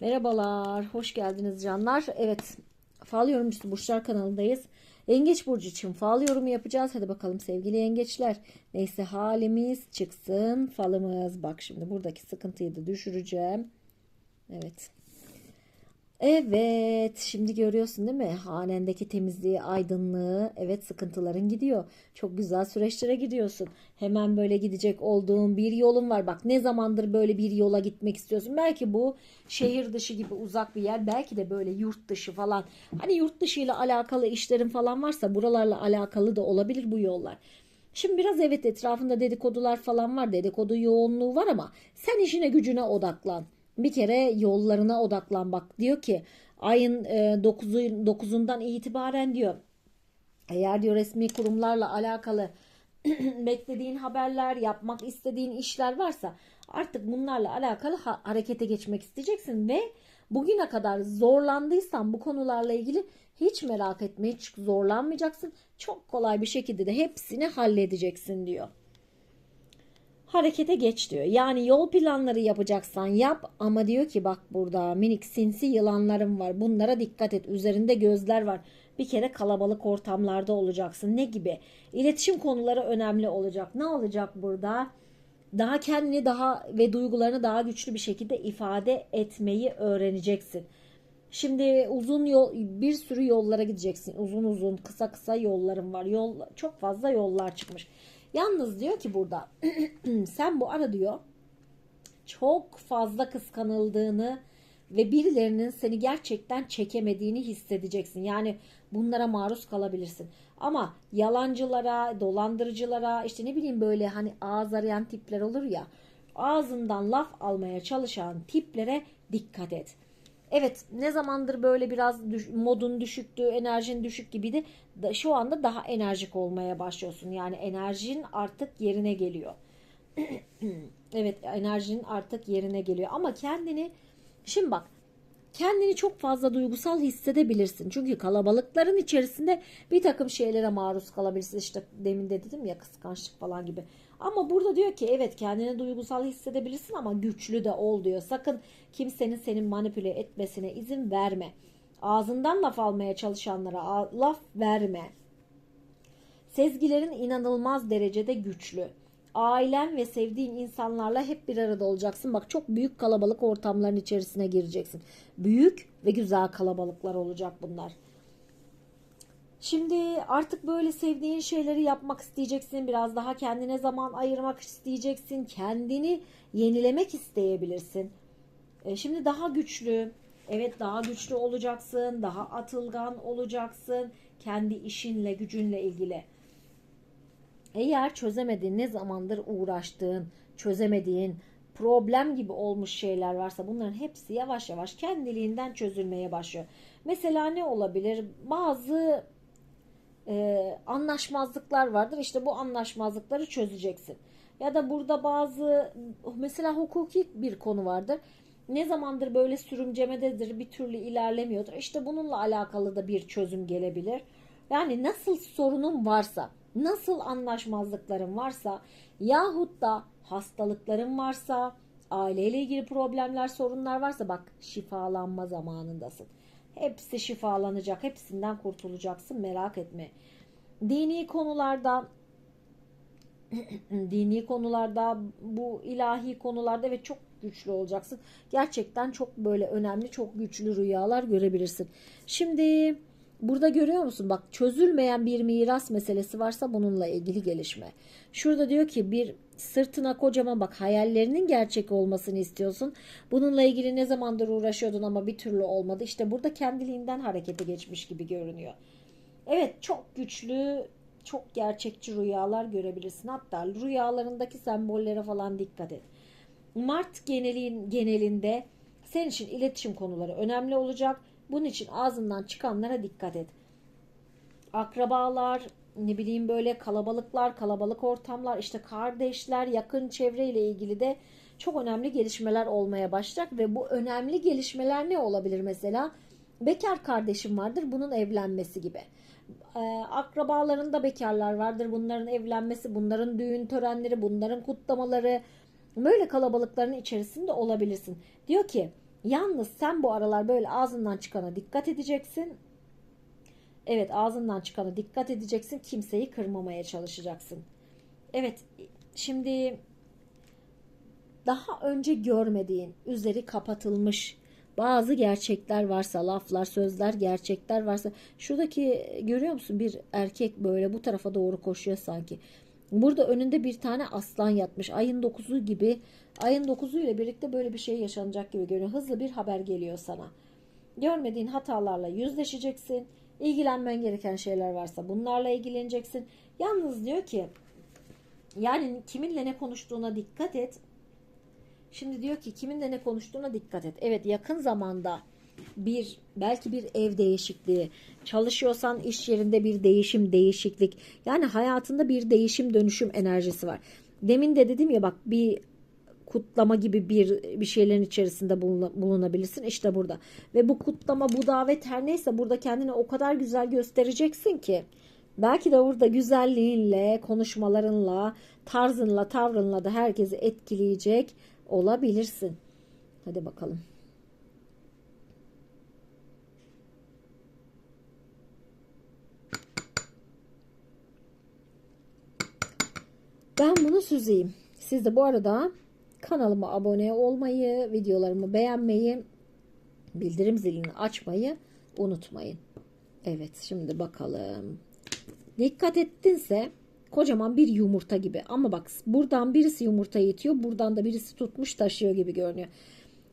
Merhabalar, hoş geldiniz canlar. Evet, Fal Yorumcusu Burçlar kanalındayız. Yengeç Burcu için fal yorumu yapacağız. Hadi bakalım sevgili yengeçler. Neyse halimiz çıksın falımız. Bak şimdi buradaki sıkıntıyı da düşüreceğim. Evet. Evet, şimdi görüyorsun değil mi? Hanendeki temizliği, aydınlığı, evet sıkıntıların gidiyor. Çok güzel süreçlere gidiyorsun. Hemen böyle gidecek olduğun bir yolun var. Bak ne zamandır böyle bir yola gitmek istiyorsun. Belki bu şehir dışı gibi uzak bir yer, belki de böyle yurt dışı falan. Hani yurt dışı ile alakalı işlerin falan varsa buralarla alakalı da olabilir bu yollar. Şimdi biraz evet etrafında dedikodular falan var, dedikodu yoğunluğu var ama sen işine gücüne odaklan bir kere yollarına odaklan bak diyor ki ayın 9'u 9'undan itibaren diyor eğer diyor resmi kurumlarla alakalı beklediğin haberler, yapmak istediğin işler varsa artık bunlarla alakalı ha- harekete geçmek isteyeceksin ve bugüne kadar zorlandıysan bu konularla ilgili hiç merak etme, hiç zorlanmayacaksın. Çok kolay bir şekilde de hepsini halledeceksin diyor harekete geç diyor. Yani yol planları yapacaksan yap ama diyor ki bak burada minik sinsi yılanlarım var. Bunlara dikkat et. Üzerinde gözler var. Bir kere kalabalık ortamlarda olacaksın. Ne gibi? İletişim konuları önemli olacak. Ne olacak burada? Daha kendini daha ve duygularını daha güçlü bir şekilde ifade etmeyi öğreneceksin. Şimdi uzun yol bir sürü yollara gideceksin. Uzun uzun kısa kısa yollarım var. Yol çok fazla yollar çıkmış. Yalnız diyor ki burada sen bu ara diyor çok fazla kıskanıldığını ve birilerinin seni gerçekten çekemediğini hissedeceksin. Yani bunlara maruz kalabilirsin. Ama yalancılara, dolandırıcılara, işte ne bileyim böyle hani ağız arayan tipler olur ya. Ağzından laf almaya çalışan tiplere dikkat et. Evet ne zamandır böyle biraz düş, modun düşüktü, enerjin düşük gibiydi. Da, şu anda daha enerjik olmaya başlıyorsun. Yani enerjin artık yerine geliyor. evet enerjinin artık yerine geliyor. Ama kendini şimdi bak kendini çok fazla duygusal hissedebilirsin. Çünkü kalabalıkların içerisinde bir takım şeylere maruz kalabilirsin. İşte demin de dedim ya kıskançlık falan gibi. Ama burada diyor ki evet kendini duygusal hissedebilirsin ama güçlü de ol diyor. Sakın kimsenin seni manipüle etmesine izin verme. Ağzından laf almaya çalışanlara laf verme. Sezgilerin inanılmaz derecede güçlü. Ailen ve sevdiğin insanlarla hep bir arada olacaksın. Bak çok büyük kalabalık ortamların içerisine gireceksin. Büyük ve güzel kalabalıklar olacak bunlar. Şimdi artık böyle sevdiğin şeyleri yapmak isteyeceksin. Biraz daha kendine zaman ayırmak isteyeceksin. Kendini yenilemek isteyebilirsin. E, şimdi daha güçlü, evet daha güçlü olacaksın. Daha atılgan olacaksın. Kendi işinle, gücünle ilgili. Eğer çözemediğin, ne zamandır uğraştığın, çözemediğin, problem gibi olmuş şeyler varsa bunların hepsi yavaş yavaş kendiliğinden çözülmeye başlıyor. Mesela ne olabilir? Bazı e, anlaşmazlıklar vardır. İşte bu anlaşmazlıkları çözeceksin. Ya da burada bazı mesela hukuki bir konu vardır. Ne zamandır böyle sürümcemededir, bir türlü ilerlemiyordur. İşte bununla alakalı da bir çözüm gelebilir. Yani nasıl sorunun varsa, nasıl anlaşmazlıkların varsa yahut da hastalıkların varsa, aileyle ilgili problemler, sorunlar varsa bak şifalanma zamanındasın. Hepsi şifalanacak. Hepsinden kurtulacaksın. Merak etme. Dini konularda dini konularda bu ilahi konularda ve çok güçlü olacaksın. Gerçekten çok böyle önemli, çok güçlü rüyalar görebilirsin. Şimdi burada görüyor musun? Bak çözülmeyen bir miras meselesi varsa bununla ilgili gelişme. Şurada diyor ki bir sırtına kocaman bak hayallerinin gerçek olmasını istiyorsun. Bununla ilgili ne zamandır uğraşıyordun ama bir türlü olmadı. İşte burada kendiliğinden harekete geçmiş gibi görünüyor. Evet çok güçlü, çok gerçekçi rüyalar görebilirsin. Hatta rüyalarındaki sembollere falan dikkat et. Mart genelin, genelinde senin için iletişim konuları önemli olacak. Bunun için ağzından çıkanlara dikkat et. Akrabalar, ne bileyim böyle kalabalıklar, kalabalık ortamlar, işte kardeşler, yakın çevreyle ilgili de çok önemli gelişmeler olmaya başlayacak ve bu önemli gelişmeler ne olabilir mesela? Bekar kardeşim vardır bunun evlenmesi gibi. Ee, akrabalarında bekarlar vardır bunların evlenmesi, bunların düğün törenleri, bunların kutlamaları böyle kalabalıkların içerisinde olabilirsin. Diyor ki Yalnız sen bu aralar böyle ağzından çıkana dikkat edeceksin. Evet ağzından çıkana dikkat edeceksin. Kimseyi kırmamaya çalışacaksın. Evet şimdi daha önce görmediğin, üzeri kapatılmış bazı gerçekler varsa, laflar, sözler, gerçekler varsa şuradaki görüyor musun bir erkek böyle bu tarafa doğru koşuyor sanki. Burada önünde bir tane aslan yatmış. Ayın 9'u gibi, ayın 9'u ile birlikte böyle bir şey yaşanacak gibi görünüyor. Hızlı bir haber geliyor sana. Görmediğin hatalarla yüzleşeceksin. İlgilenmen gereken şeyler varsa bunlarla ilgileneceksin. Yalnız diyor ki yani kiminle ne konuştuğuna dikkat et. Şimdi diyor ki kiminle ne konuştuğuna dikkat et. Evet yakın zamanda bir belki bir ev değişikliği, çalışıyorsan iş yerinde bir değişim, değişiklik. Yani hayatında bir değişim, dönüşüm enerjisi var. Demin de dedim ya bak bir kutlama gibi bir bir şeylerin içerisinde bulunabilirsin işte burada. Ve bu kutlama, bu davet her neyse burada kendini o kadar güzel göstereceksin ki belki de burada güzelliğinle, konuşmalarınla, tarzınla, tavrınla da herkesi etkileyecek olabilirsin. Hadi bakalım. Ben bunu süzeyim. Siz de bu arada kanalıma abone olmayı, videolarımı beğenmeyi, bildirim zilini açmayı unutmayın. Evet şimdi bakalım. Dikkat ettinse kocaman bir yumurta gibi. Ama bak buradan birisi yumurta itiyor. Buradan da birisi tutmuş taşıyor gibi görünüyor.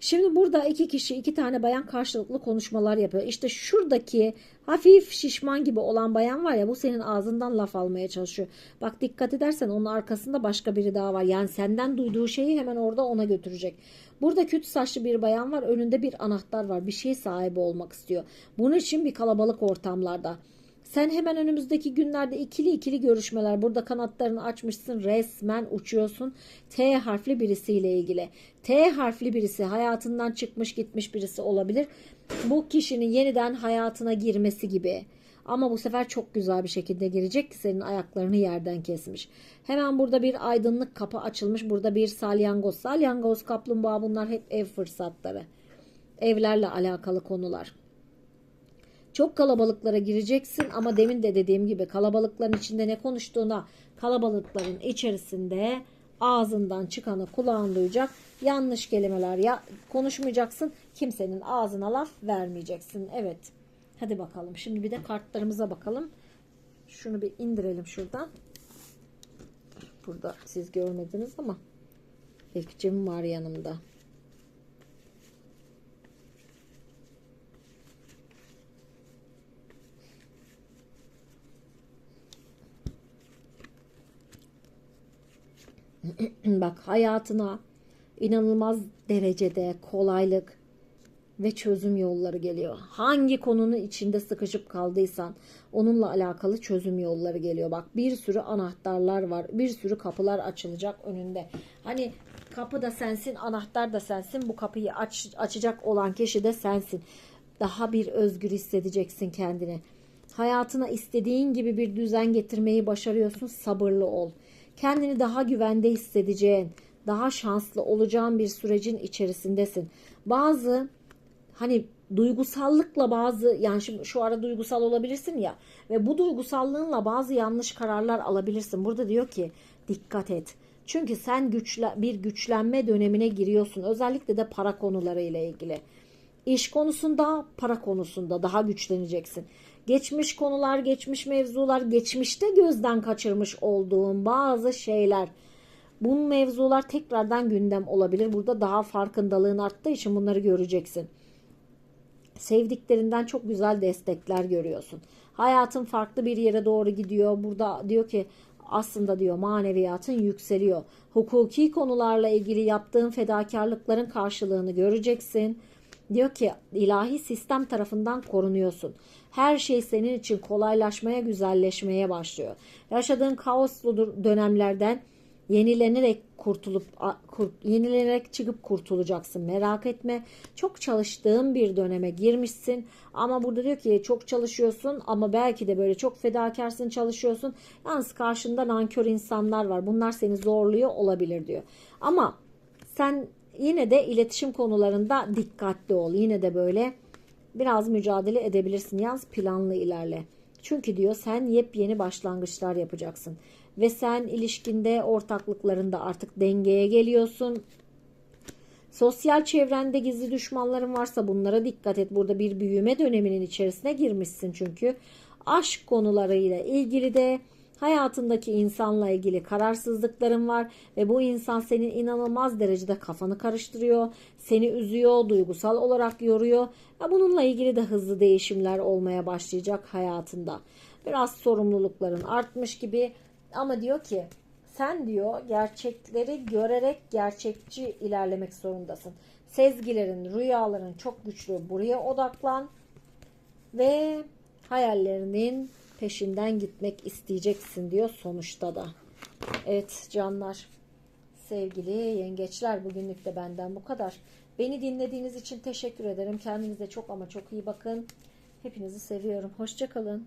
Şimdi burada iki kişi iki tane bayan karşılıklı konuşmalar yapıyor. İşte şuradaki hafif şişman gibi olan bayan var ya bu senin ağzından laf almaya çalışıyor. Bak dikkat edersen onun arkasında başka biri daha var. Yani senden duyduğu şeyi hemen orada ona götürecek. Burada kötü saçlı bir bayan var. Önünde bir anahtar var. Bir şey sahibi olmak istiyor. Bunun için bir kalabalık ortamlarda. Sen hemen önümüzdeki günlerde ikili ikili görüşmeler. Burada kanatlarını açmışsın. Resmen uçuyorsun. T harfli birisiyle ilgili. T harfli birisi hayatından çıkmış gitmiş birisi olabilir. Bu kişinin yeniden hayatına girmesi gibi. Ama bu sefer çok güzel bir şekilde girecek ki senin ayaklarını yerden kesmiş. Hemen burada bir aydınlık kapı açılmış. Burada bir salyangoz. Salyangoz, kaplumbağa bunlar hep ev fırsatları. Evlerle alakalı konular. Çok kalabalıklara gireceksin ama demin de dediğim gibi kalabalıkların içinde ne konuştuğuna kalabalıkların içerisinde ağzından çıkanı kulağın duyacak. Yanlış kelimeler ya konuşmayacaksın. Kimsenin ağzına laf vermeyeceksin. Evet. Hadi bakalım. Şimdi bir de kartlarımıza bakalım. Şunu bir indirelim şuradan. Burada siz görmediniz ama Ekcim var yanımda. Bak hayatına inanılmaz derecede kolaylık ve çözüm yolları geliyor. Hangi konunun içinde sıkışıp kaldıysan onunla alakalı çözüm yolları geliyor. Bak bir sürü anahtarlar var. Bir sürü kapılar açılacak önünde. Hani kapı da sensin, anahtar da sensin. Bu kapıyı aç, açacak olan kişi de sensin. Daha bir özgür hissedeceksin kendini. Hayatına istediğin gibi bir düzen getirmeyi başarıyorsun. Sabırlı ol kendini daha güvende hissedeceğin, daha şanslı olacağın bir sürecin içerisindesin. Bazı hani duygusallıkla bazı yani şimdi şu ara duygusal olabilirsin ya ve bu duygusallığınla bazı yanlış kararlar alabilirsin. Burada diyor ki dikkat et. Çünkü sen güçle, bir güçlenme dönemine giriyorsun. Özellikle de para konuları ile ilgili. İş konusunda, para konusunda daha güçleneceksin. Geçmiş konular, geçmiş mevzular, geçmişte gözden kaçırmış olduğun bazı şeyler. Bu mevzular tekrardan gündem olabilir. Burada daha farkındalığın arttığı için bunları göreceksin. Sevdiklerinden çok güzel destekler görüyorsun. Hayatın farklı bir yere doğru gidiyor. Burada diyor ki aslında diyor maneviyatın yükseliyor. Hukuki konularla ilgili yaptığın fedakarlıkların karşılığını göreceksin. Diyor ki ilahi sistem tarafından korunuyorsun. Her şey senin için kolaylaşmaya, güzelleşmeye başlıyor. Yaşadığın kaoslu dönemlerden yenilenerek kurtulup yenilenerek çıkıp kurtulacaksın. Merak etme. Çok çalıştığın bir döneme girmişsin. Ama burada diyor ki çok çalışıyorsun ama belki de böyle çok fedakarsın çalışıyorsun. Yalnız karşında nankör insanlar var. Bunlar seni zorluyor olabilir diyor. Ama sen yine de iletişim konularında dikkatli ol. Yine de böyle biraz mücadele edebilirsin. Yalnız planlı ilerle. Çünkü diyor sen yepyeni başlangıçlar yapacaksın. Ve sen ilişkinde ortaklıklarında artık dengeye geliyorsun. Sosyal çevrende gizli düşmanların varsa bunlara dikkat et. Burada bir büyüme döneminin içerisine girmişsin çünkü. Aşk konularıyla ilgili de hayatındaki insanla ilgili kararsızlıkların var ve bu insan senin inanılmaz derecede kafanı karıştırıyor, seni üzüyor, duygusal olarak yoruyor. Ve bununla ilgili de hızlı değişimler olmaya başlayacak hayatında. Biraz sorumlulukların artmış gibi ama diyor ki sen diyor gerçekleri görerek gerçekçi ilerlemek zorundasın. Sezgilerin, rüyaların çok güçlü. Buraya odaklan ve hayallerinin peşinden gitmek isteyeceksin diyor sonuçta da. Evet canlar, sevgili yengeçler bugünlük de benden bu kadar. Beni dinlediğiniz için teşekkür ederim. Kendinize çok ama çok iyi bakın. Hepinizi seviyorum. Hoşçakalın.